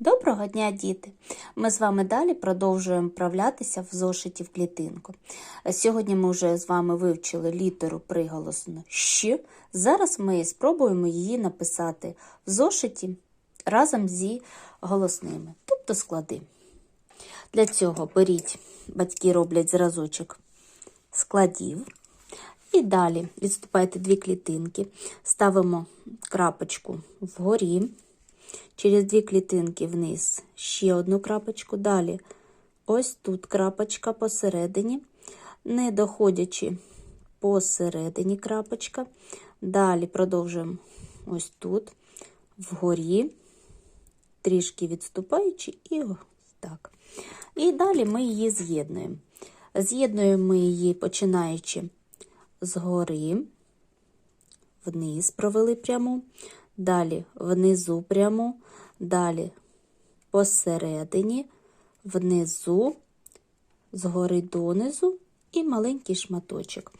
Доброго дня, діти! Ми з вами далі продовжуємо вправлятися в зошиті в клітинку. Сьогодні ми вже з вами вивчили літеру приголосну «щ». Зараз ми спробуємо її написати в зошиті разом зі голосними, тобто склади. Для цього беріть, батьки роблять зразочок складів. І далі відступайте дві клітинки, ставимо крапочку вгорі, через дві клітинки вниз ще одну крапочку, далі ось тут крапочка посередині, не доходячи посередині крапочка, далі продовжуємо ось тут, вгорі, трішки відступаючи, і ось так. І далі ми її з'єднуємо. З'єднуємо ми її починаючи згори, вниз провели пряму, далі внизу пряму, далі посередині, внизу, згори донизу і маленький шматочок.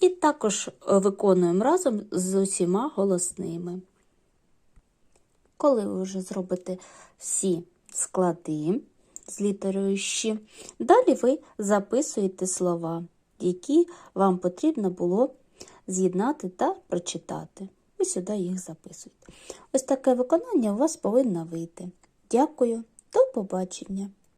І також виконуємо разом з усіма голосними. Коли ви вже зробите всі склади з літерою «щ», далі ви записуєте слова, які вам потрібно було з'єднати та прочитати. Ви сюди їх записуйте. Ось таке виконання у вас повинно вийти. Дякую, до побачення!